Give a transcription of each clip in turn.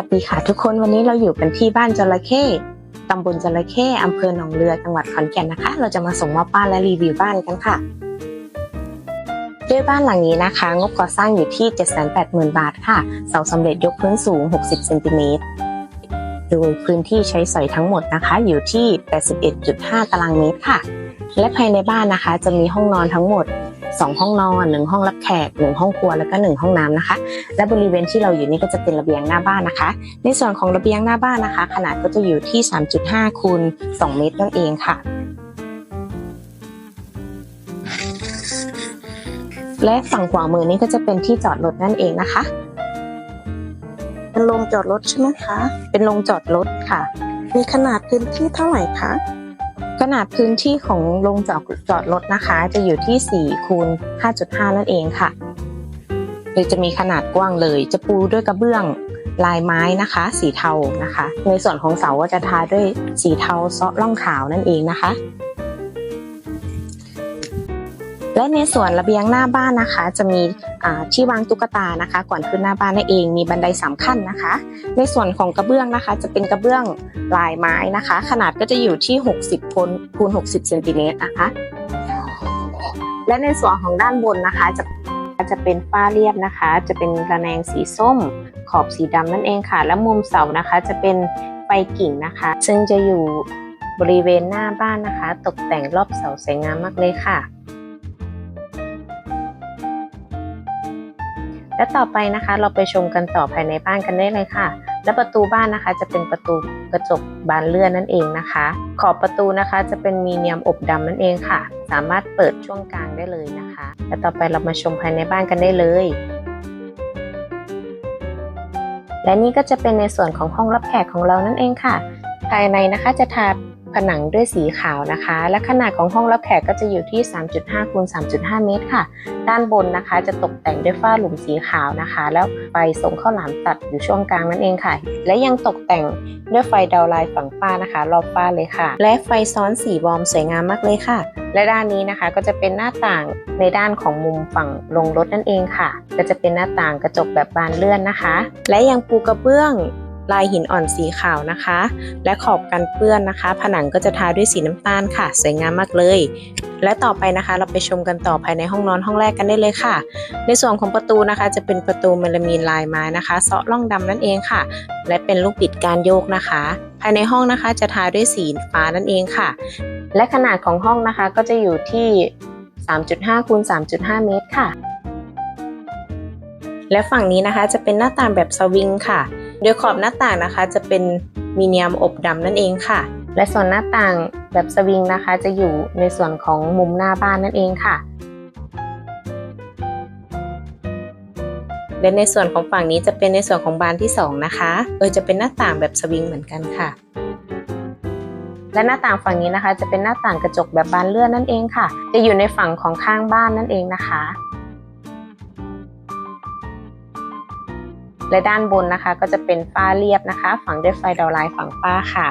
วัสดีค่ะทุกคนวันนี้เราอยู่กันที่บ้านจระเข้ตำบลจระเข้อำเภอหนองเรือจังหวัดขอนแก่นนะคะ เราจะมาส่งมอบบ้านและรีวิวบ้านกันค่ะด้วยบ้านหลังนี้นะคะ งบก่อสร้างอยู่ที่ 780,000 บาทค่ะ เสาสำเร็จยกพื้นสูง 60 เซนติเมตรโดยพื้นที่ใช้สอยทั้งหมดนะคะ อยู่ที่ 81.5 ตารางเมตรค่ะ และภายในบ้านนะคะ จะมีห้องนอนทั้งหมด 2 ห้องนอน 1 ห้องรับแขก 1 ห้องครัวแล้วก็ 1 ห้องน้ำนะคะ และบริเวณที่เราอยู่นี่ก็จะเป็นระเบียงหน้าบ้านนะคะ ในส่วนของระเบียงหน้าบ้านนะคะ ขนาดก็จะอยู่ที่ 3.5คูณ2เมตรนั่นเองค่ะและฝั่งขวามือนี้ก็จะเป็นที่จอดรถนั่นเองนะคะ เป็นโรงจอดรถใช่ไหมคะ เป็นโรงจอดรถค่ะ มีขนาดพื้นที่เท่าไหร่คะ นาดพื้นที่ของโรงจอดจอดรถนะคะ จะอยู่ที่4คูณ5.5 นั่นเองค่ะโดยจะมีขนาดกว้างเลย จะปูด้วยกระเบื้องลายไม้นะคะ สีเทานะคะ ในส่วนของเสาก็จะทาด้วยสีเทาซาะร่องขาวนั่นเองนะคะ และในส่วนระเบียงหน้าบ้านนะคะ จะมีอ่าที่วางตุ๊กตานะคะ ก่อนขึ้นหน้าบ้านนั่นเองมีบันไดสามขั้นนะคะ ในส่วนของกระเบื้องนะคะ จะเป็นกระเบื้องลายไม้นะคะ ขนาดก็จะอยู่ที่ 60คูณคูณ60เซนติเมตรนะคะ และในส่วนของด้านบนนะคะจะจะเป็นฝ้าเรียบนะคะ จะเป็นระแนงสีส้ม ขอบสีดำนั่นเองค่ะ และมุมเสานะคะ จะเป็นไฟกิ่งนะคะ ซึ่งจะอยู่บริเวณหน้าบ้านนะคะ ตกแต่งรอบเสาสวยงามมากเลยค่ะ และต่อไปนะคะ เราไปชมกันต่อภายในบ้านกันได้เลยค่ะ และประตูบ้านนะคะ จะเป็นประตูกระจกบานเลื่อนนั่นเองนะคะ ขอบประตูนะคะ จะเป็นมีเนียมอบดำนั่นเองค่ะ สามารถเปิดช่วงกลางได้เลยนะคะ และต่อไปเรามาชมภายในบ้านกันได้เลยและนี่ก็จะเป็นในส่วนของห้องรับแขกของเรานั่นเองค่ะ ภายในนะคะจะทา ผนังด้วยสีขาวนะคะ และขนาดของห้องรับแขกก็จะอยู่ที่ 3.5คูณ3.5 เมตรค่ะ ด้านบนนะคะจะตกแต่งด้วยฝ้าหลุมสีขาวนะคะ แล้วไฟส่งข้าวหลามตัดอยู่ช่วงกลางนั่นเองค่ะ และยังตกแต่งด้วยไฟดาวไลน์ฝั่งฝ้านะคะ รอบฝ้าเลยค่ะ และไฟซ้อนสีวอมสวยงามมากเลยค่ะ และด้านนี้นะคะก็จะเป็นหน้าต่างในด้านของมุมฝั่งลงรถนั่นเองค่ะ ก็จะเป็นหน้าต่างกระจกแบบบานเลื่อนนะคะ และยังปูกระเบื้อง ลายหินอ่อนสีขาวนะคะ และขอบกันเปื้อนนะคะ ผนังก็จะทาด้วยสีน้ำตาลค่ะ สวยงามมากเลย และต่อไปนะคะ เราไปชมกันต่อภายในห้องนอนห้องแรกกันได้เลยค่ะ ในส่วนของประตูนะคะ จะเป็นประตูเมลามีนลายไม้นะคะเซาะร่องดำนั่นเองค่ะ และเป็นลูกบิดการโยกนะคะ ภายในห้องนะคะจะทาด้วยสีฟ้านั่นเองค่ะ และขนาดของห้องนะคะก็จะอยู่ที่ 3.5คูณ3.5 เมตรค่ะและฝั่งนี้นะคะจะเป็นหน้าต่างแบบสวิงค่ะ โดยขอบหน้าต่างนะคะ จะเป็นมีเนียมอบดำนั่นเองค่ะ และส่วนหน้าต่างแบบสวิงนะคะ จะอยู่ในส่วนของมุมหน้าบ้านนั่นเองค่ะ และในส่วนของฝั่งนี้จะเป็นในส่วนของบานที่สองนะคะโดยจะเป็นหน้าต่างแบบสวิงเหมือนกันค่ะ และหน้าต่างฝั่งนี้นะคะ จะเป็นหน้าต่างกระจกแบบบานเลื่อนนั่นเองค่ะ จะอยู่ในฝั่งของข้างบ้านนั่นเองนะคะ และด้านบนนะคะ ก็จะเป็นฝ้าเรียบนะคะ ฝังด้วยไฟดาวไลน์ฝังฝ้าค่ะ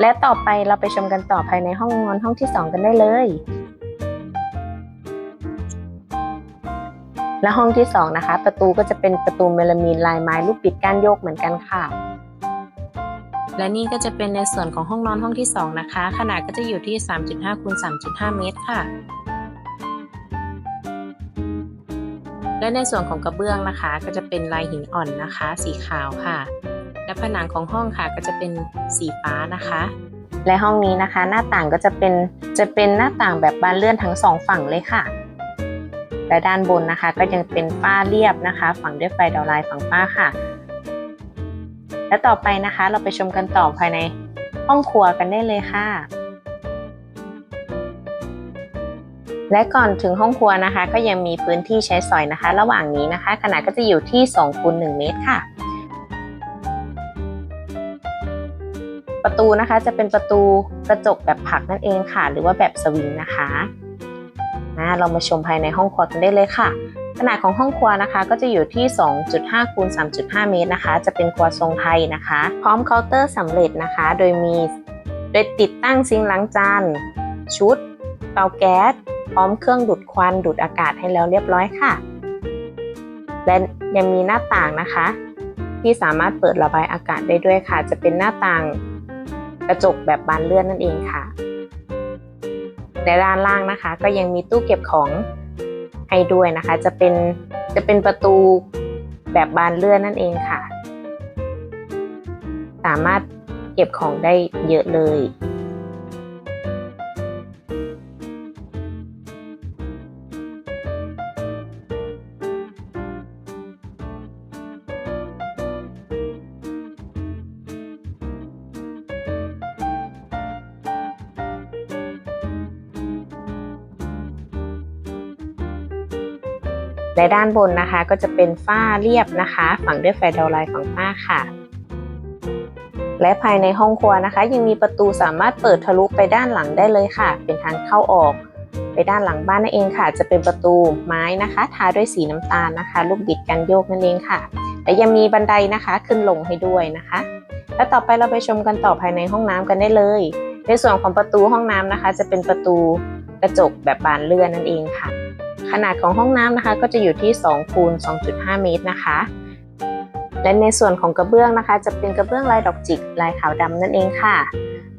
และต่อไปเราไปชมกันต่อภายในห้องนอนห้องที่ 2 กันได้เลย และห้องที่2นะคะ ประตูก็จะเป็นประตูเมลามีนลายไม้รูปปิดก้านโยกเหมือนกันค่ะ และนี่ก็จะเป็นในส่วนของห้องนอนห้องที่ 2 นะคะ ขนาดก็จะอยู่ที่ 3.5คูณ3.5 เมตรค่ะ และในส่วนของกระเบื้องนะคะ ก็จะเป็นลายหินอ่อนนะคะ สีขาวค่ะ และผนังของห้องค่ะก็จะเป็นสีฟ้านะคะและห้องนี้นะคะ หน้าต่างก็จะเป็นจะเป็นหน้าต่างแบบบานเลื่อนทั้งสองฝั่งเลยค่ะ และด้านบนนะคะ ก็ยังเป็นฝ้าเรียบนะคะ ฝังด้วยไฟดาวไลน์ฝังฝ้าค่ะ และต่อไปนะคะ เราไปชมกันต่อภายในห้องครัวกันได้เลยค่ะและก่อนถึงห้องครัวนะคะ ก็ยังมีพื้นที่ใช้สอยนะคะ ระหว่างนี้นะคะ ขนาดก็จะอยู่ที่2คูณ1เมตรค่ะ ประตูนะคะจะเป็นประตูกระจกแบบผักนั่นเองค่ะ หรือว่าแบบสวิงนะคะ นะเรามาชมภายในห้องครัวกันได้เลยค่ะ ขนาดของห้องครัวนะคะ ก็จะอยู่ที่ 2.5คูณ3.5 เมตรนะคะ จะเป็นครัวทรงไทยนะคะ พร้อมเคาน์เตอร์สำเร็จนะคะ โดยมีโดยติดตั้งซิงค์ล้างจานชุดเตาแก๊สพร้อมเครื่องดูดควันดูดอากาศให้แล้วเรียบร้อยค่ะ และยังมีหน้าต่างนะคะ ที่สามารถเปิดระบายอากาศได้ด้วยค่ะ จะเป็นหน้าต่างกระจกแบบบานเลื่อนนั่นเองค่ะ และด้านล่างนะคะ ก็ยังมีตู้เก็บของให้ด้วยนะคะ จะเป็นจะเป็นประตูแบบบานเลื่อนนั่นเองค่ะ สามารถเก็บของได้เยอะเลย และด้านบนนะคะก็จะเป็นฝ้าเรียบนะคะ ฝังด้วยไฟดาวไลน์ของฝ้าค่ะ และภายในห้องครัวนะคะ ยังมีประตูสามารถเปิดทะลุไปด้านหลังได้เลยค่ะ เป็นทางเข้าออก ไปด้านหลังบ้านนั่นเองค่ะ จะเป็นประตูไม้นะคะ ทาด้วยสีน้ำตาลนะคะ ลูกบิดกันโยกนั่นเองค่ะ และยังมีบันไดนะคะขึ้นลงให้ด้วยนะคะ แล้วต่อไปเราไปชมกันต่อภายในห้องน้ำกันได้เลย ในส่วนของประตูห้องน้ำนะคะ จะเป็นประตูกระจกแบบบานเลื่อนนั่นเองค่ะ ขนาดของห้องน้ำนะคะ ก็จะอยู่ที่2คูณ2.5 เมตรนะคะ และในส่วนของกระเบื้องนะคะ จะเป็นกระเบื้องลายดอกจิกลายขาวดำนั่นเองค่ะ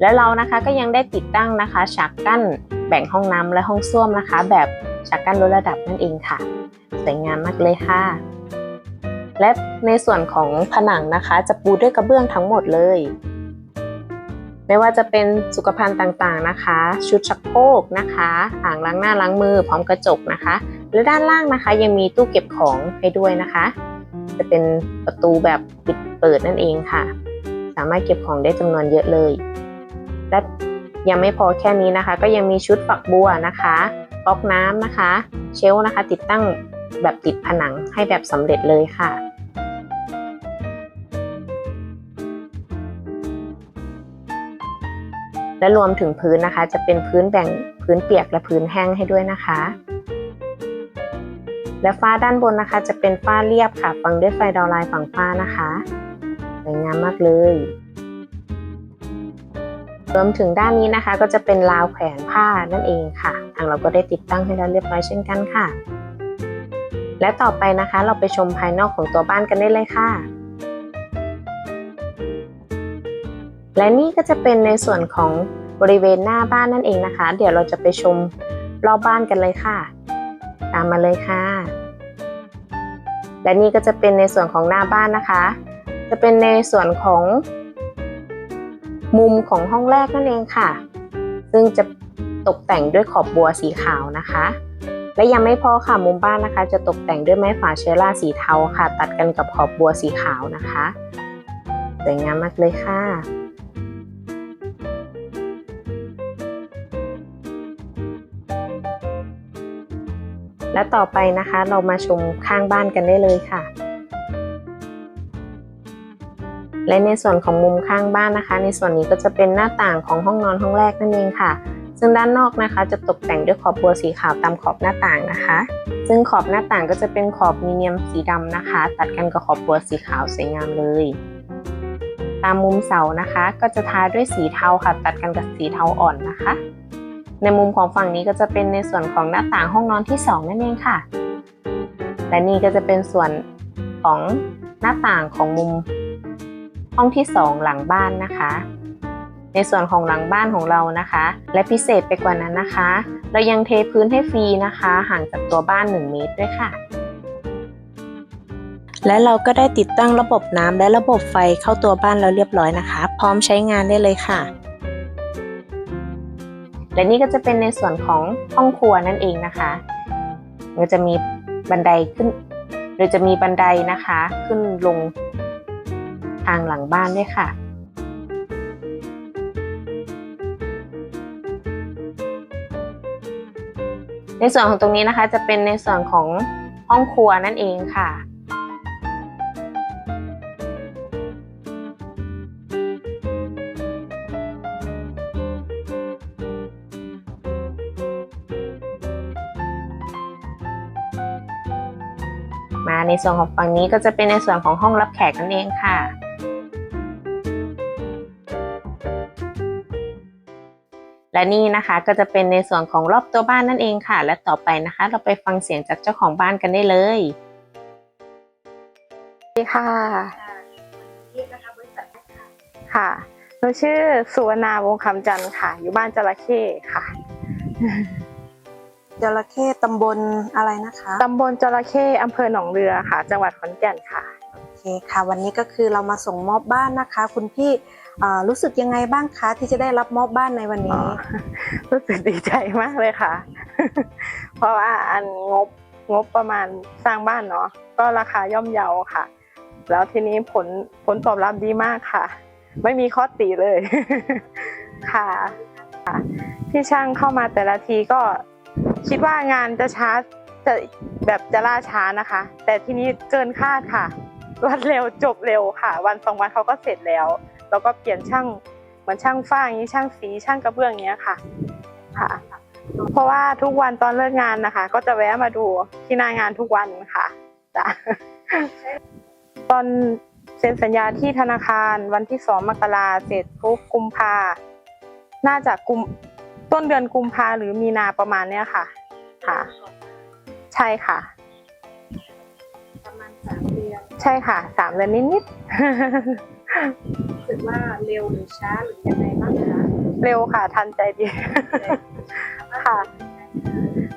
และเรานะคะก็ยังได้ติดตั้งนะคะฉากกั้นแบ่งห้องน้ำและห้องส้วมนะคะ แบบฉากกั้นลดระดับนั่นเองค่ะ สวยงามมากเลยค่ะ และในส่วนของผนังนะคะ จะปูด้วยกระเบื้องทั้งหมดเลย ไม่ว่าจะเป็นสุขภัณฑ์ต่างๆนะคะ ชุดชักโครกนะคะอ่างล้างหน้าล้างมือพร้อมกระจกนะคะและด้านล่างนะคะ ยังมีตู้เก็บของให้ด้วยนะคะ จะเป็นประตูแบบปิดเปิดนั่นเองค่ะ สามารถเก็บของได้จำนวนเยอะเลย และยังไม่พอแค่นี้นะคะ ก็ยังมีชุดฝักบัวนะคะก๊อกน้ำนะคะ เชลนะคะ ติดตั้งแบบติดผนังให้แบบสำเร็จเลยค่ะ และรวมถึงพื้นนะคะ จะเป็นพื้นแบ่งพื้นเปียกและพื้นแห้งให้ด้วยนะคะและฝ้าด้านบนนะคะ จะเป็นฝ้าเรียบค่ะฟังด้วยไฟดาวไลน์ฝั่งฝ้านะคะสวยงามมากเลยรวมถึงด้านนี้นะคะ ก็จะเป็นราวแขวนผ้านั่นเองค่ะ ทางเราก็ได้ติดตั้งให้แล้วเรียบร้อยเช่นกันค่ะ และต่อไปนะคะ เราไปชมภายนอกของตัวบ้านกันได้เลยค่ะ และนี่ก็จะเป็นในส่วนของบริเวณหน้าบ้านนั่นเองนะคะ เดี๋ยวเราจะไปชมรอบบ้านกันเลยค่ะ ตามมาเลยค่ะ และนี่ก็จะเป็นในส่วนของหน้าบ้านนะคะ จะเป็นในส่วนของ มุมของห้องแรกนั่นเองค่ะ ซึ่งจะตกแต่งด้วยขอบบัวสีขาวนะคะ และยังไม่พอค่ะมุมบ้านนะคะ จะตกแต่งด้วยไม้ฝาเชื้อราสีเทาค่ะ ตัดกันกับขอบบัวสีขาวนะคะสวยงามมากเลยค่ะ และต่อไปนะคะเรามาชมข้างบ้านกันได้เลยค่ะ และในส่วนของมุมข้างบ้านนะคะ ในส่วนนี้ก็จะเป็นหน้าต่างของห้องนอนห้องแรกนั่นเองค่ะ ซึ่งด้านนอกนะคะ จะตกแต่งด้วยขอบบัวสีขาวตามขอบหน้าต่างนะคะ ซึ่งขอบหน้าต่างก็จะเป็นขอบมีเนียมสีดำนะคะ ตัดกันกับขอบบัวสีขาวสวยงามเลยตามมุมเสานะคะ ก็จะทาด้วยสีเทาค่ะ ตัดกันกับสีเทาอ่อนนะคะ ในมุมของฝั่งนี้ก็จะเป็นในส่วนของหน้าต่างห้องนอนที่ 2 นั่นเองค่ะ และนี่ก็จะเป็นส่วนของหน้าต่างของมุมห้องที่ 2 หลังบ้านนะคะ ในส่วนของหลังบ้านของเรานะคะ และพิเศษไปกว่านั้นนะคะ เรายังเทพื้นให้ฟรีนะคะ ห่างจากตัวบ้าน 1 เมตรด้วยค่ะ และเราก็ได้ติดตั้งระบบน้ำและระบบไฟเข้าตัวบ้านแล้วเรียบร้อยนะคะ พร้อมใช้งานได้เลยค่ะ และนี่ก็จะเป็นในส่วนของห้องครัวนั่นเองนะคะมันจะมีบันไดขึ้นหรือจะมีบันไดนะคะ ขึ้นลงทางหลังบ้านด้วยค่ะ ในส่วนของตรงนี้นะคะจะเป็นในส่วนของห้องครัวนั่นเองค่ะ ในส่วนของฝั่งนี้ก็จะเป็นในส่วนของห้องรับแขกนั่นเองค่ะ และนี่นะคะก็จะเป็นในส่วนของรอบตัวบ้านนั่นเองค่ะ และต่อไปนะคะ เราไปฟังเสียงจากเจ้าของบ้านกันได้เลยสวัสดีค่ะค่ะหนูชื่อสุวรรณาวงศ์คำจันทร์ค่ะ อยู่บ้านจระเข้ค่ะ จระเข้ตำบลอะไรนะคะตำบลจระเข้อำเภอหนองเรือค่ะ จังหวัดขอนแก่นค่ะโอเคค่ะ วันนี้ก็คือเรามาส่งมอบบ้านนะคะ คุณพี่อ่ารู้สึกยังไงบ้างคะที่จะได้รับมอบบ้านในวันอ๋อนี้ รู้สึกดีใจมากเลยค่ะ เพราะว่าอันงบงบประมาณสร้างบ้านเนาะก็ราคาย่อมเยาค่ะ แล้วทีนี้ผลผลตอบรับดีมากค่ะ ไม่มีข้อติเลยค่ะค่ะที่ช่างเข้ามาแต่ละทีก็ คิดว่างานจะช้าจะแบบจะล่าช้านะคะ แต่ทีนี้เกินคาดค่ะรวดเร็วจบเร็วค่ะ วันสองวันเขาก็เสร็จแล้วแล้วก็เปลี่ยนช่างเหมือนช่างฝ้าอย่างนี้ช่างสีช่างกระเบื้องอย่างเงี้ยค่ะค่ะ เพราะว่าทุกวันตอนเลิกงานนะคะ ก็จะแวะมาดูที่หน้างานทุกวันค่ะจ้ะตอนเซ็นสัญญาที่ธนาคารวันที่สองมกราเสร็จปุ๊บกุมภาน่าจะกุม ต้นเดือนกุมภาหรือมีนาประมาณเนี้ยค่ะ ค่ะ ใช่ค่ะ ประมาณสามเดือนใช่ค่ะสามเดือนนิดๆรู้สึกว่าเร็วหรือช้าหรือยังไงบ้างคะเร็วค่ะ ทันใจดี ค่ะ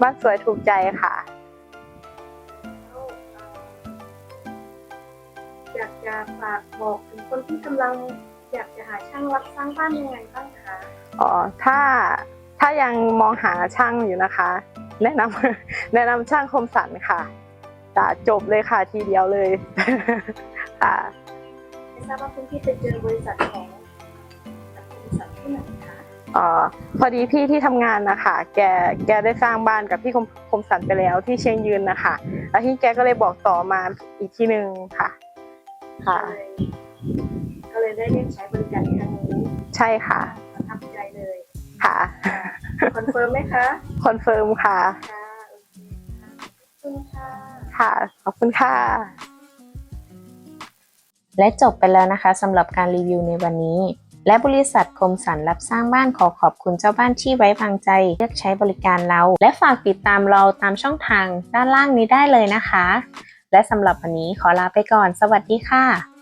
บ้านสวยถูกใจค่ะ อยากจะฝากบอกถึงคนที่กำลังอยากจะหาช่างรับสร้างบ้านยังไงบ้างคะ อ๋อ ถ้า ถ้ายังมองหาช่างอยู่นะคะ แนะนำแนะนำช่างคมสันค่ะจะจบเลยค่ะทีเดียวเลยค่ะไม่ทราบว่าคุณพี่ไปเจอบริษัทของบริษัทที่ไหนคะอ๋อพอดีพี่ที่ทำงานนะคะแกแกได้สร้างบ้านกับพี่คมคมสันไปแล้วที่เชียงยืนนะคะแล้วที่แกก็เลยบอกต่อมาอีกทีหนึ่งค่ะ ค่ะก็เลยก็เลยได้เรียกใช้บริการครั้งนี้ใช่ค่ะ ค่ะ คอนเฟิร์มไหมคะคอนเฟิร์มค่ะค่ะโอเคค่ะขอบคุณค่ะค่ะ ขอบคุณค่ะ และจบไปแล้วนะคะสำหรับการรีวิวในวันนี้ และบริษัทคมสันรับสร้างบ้านขอขอบคุณเจ้าบ้านที่ไว้วางใจเลือกใช้บริการเรา และฝากติดตามเราตามช่องทางด้านล่างนี้ได้เลยนะคะ และสำหรับวันนี้ขอลาไปก่อน สวัสดีค่ะ